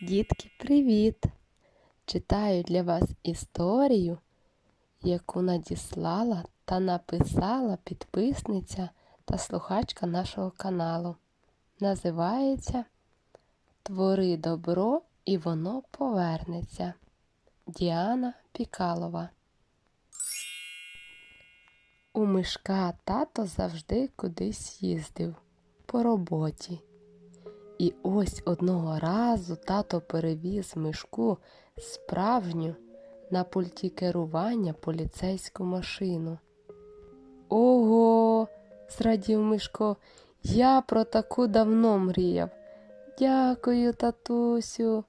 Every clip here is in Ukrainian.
Дітки, привіт! Читаю для вас історію, яку надіслала та написала підписниця та слухачка нашого каналу. Називається Твори добро і воно повернеться. Діана Пікалова. У мишка тато завжди кудись їздив по роботі. І ось одного разу тато перевіз мишку справжню на пульті керування поліцейську машину. Ого, зрадів Мишко, я про таку давно мріяв. Дякую, татусю.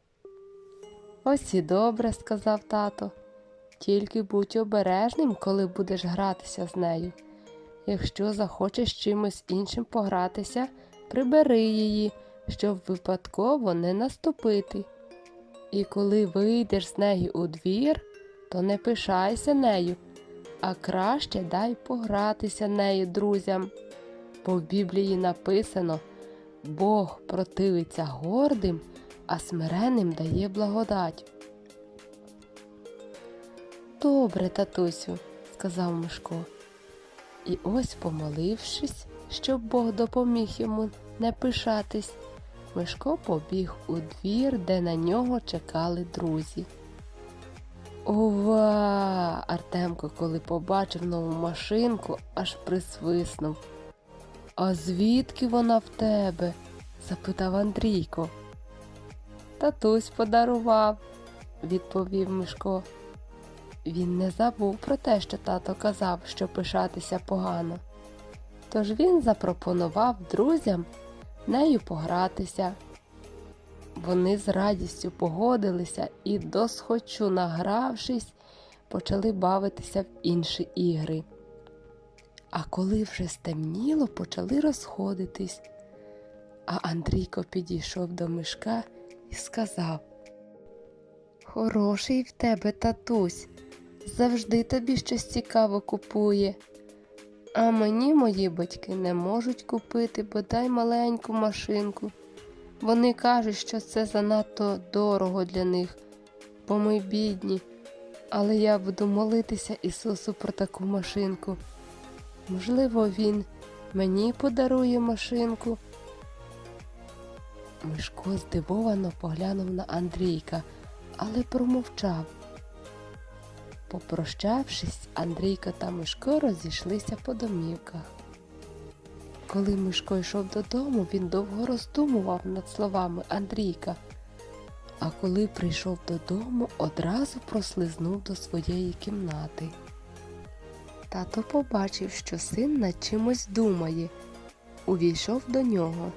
Ось і добре, сказав тато. Тільки будь обережним, коли будеш гратися з нею. Якщо захочеш чимось іншим погратися, прибери її щоб випадково не наступити. І коли вийдеш з нею у двір, то не пишайся нею, а краще дай погратися нею друзям. Бо в Біблії написано Бог противиться гордим, а смиренним дає благодать. Добре, татусю, сказав Мишко. І ось, помолившись, щоб Бог допоміг йому не пишатись, Мишко побіг у двір, де на нього чекали друзі. Ова! Артемко, коли побачив нову машинку, аж присвиснув. А звідки вона в тебе? запитав Андрійко. Татусь подарував, відповів Мишко. Він не забув про те, що тато казав, що пишатися погано. Тож він запропонував друзям нею погратися. Вони з радістю погодилися і, досхочу награвшись, почали бавитися в інші ігри. А коли вже стемніло, почали розходитись. А Андрійко підійшов до мишка і сказав Хороший в тебе татусь, завжди тобі щось цікаво купує. А мені мої батьки не можуть купити бодай маленьку машинку. Вони кажуть, що це занадто дорого для них, бо ми бідні. Але я буду молитися Ісусу про таку машинку. Можливо, Він мені подарує машинку. Мишко здивовано поглянув на Андрійка, але промовчав. Попрощавшись, Андрійко та Мишко розійшлися по домівках. Коли Мишко йшов додому, він довго роздумував над словами Андрійка, а коли прийшов додому, одразу прослизнув до своєї кімнати. Тато побачив, що син над чимось думає, увійшов до нього.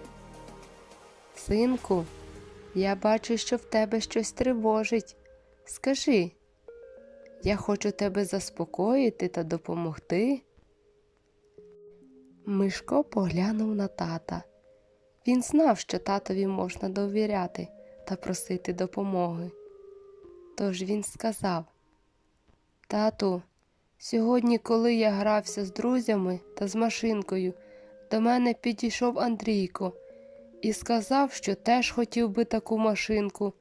Синку, я бачу, що в тебе щось тривожить. Скажи, я хочу тебе заспокоїти та допомогти. Мишко поглянув на тата. Він знав, що татові можна довіряти та просити допомоги. Тож він сказав Тату, сьогодні, коли я грався з друзями та з машинкою, до мене підійшов Андрійко і сказав, що теж хотів би таку машинку.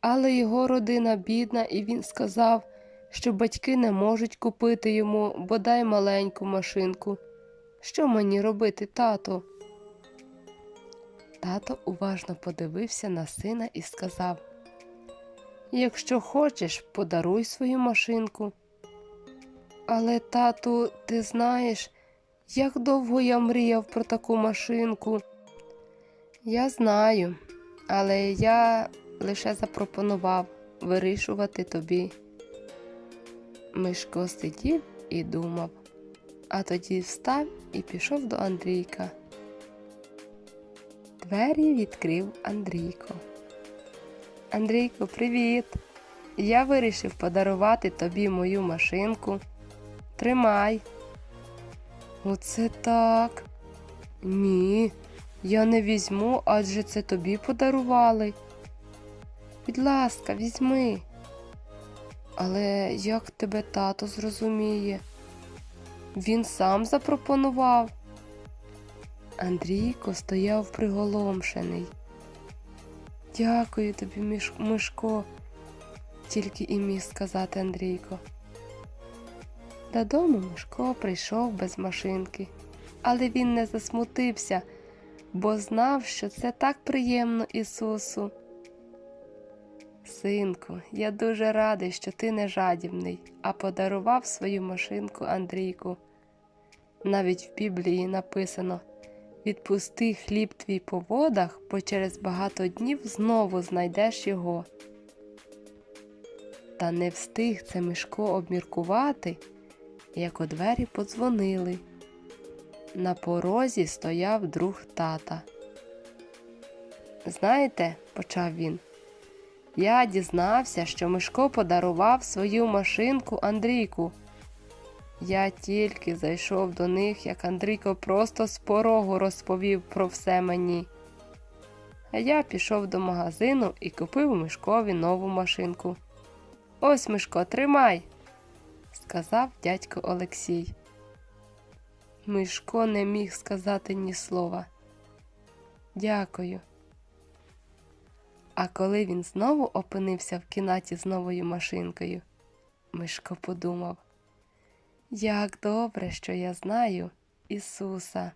Але його родина бідна, і він сказав, що батьки не можуть купити йому бодай маленьку машинку. Що мені робити, тато? Тато уважно подивився на сина і сказав Якщо хочеш, подаруй свою машинку. Але, тату, ти знаєш, як довго я мріяв про таку машинку. Я знаю, але я лише запропонував вирішувати тобі. Мишко сидів і думав, а тоді встав і пішов до Андрійка. Двері відкрив Андрійко. Андрійко, привіт! Я вирішив подарувати тобі мою машинку. Тримай. Оце так. Ні, я не візьму, адже це тобі подарували. Будь ласка, візьми. Але як тебе тато зрозуміє? Він сам запропонував. Андрійко стояв приголомшений. Дякую тобі, Мишко, тільки і міг сказати Андрійко. Додому Мишко прийшов без машинки, але він не засмутився, бо знав, що це так приємно Ісусу. Синку, я дуже радий, що ти не жадібний, а подарував свою машинку Андрійку. Навіть в Біблії написано Відпусти хліб твій по водах, бо через багато днів знову знайдеш його. Та не встиг це Мишко обміркувати, як у двері подзвонили. На порозі стояв друг тата. Знаєте, почав він, я дізнався, що Мишко подарував свою машинку Андрійку. Я тільки зайшов до них, як Андрійко просто з порогу розповів про все мені. А я пішов до магазину і купив Мишкові нову машинку. Ось, Мишко, тримай, сказав дядько Олексій. Мишко не міг сказати ні слова. Дякую. А коли він знову опинився в кімнаті з новою машинкою, Мишко подумав, як добре, що я знаю Ісуса.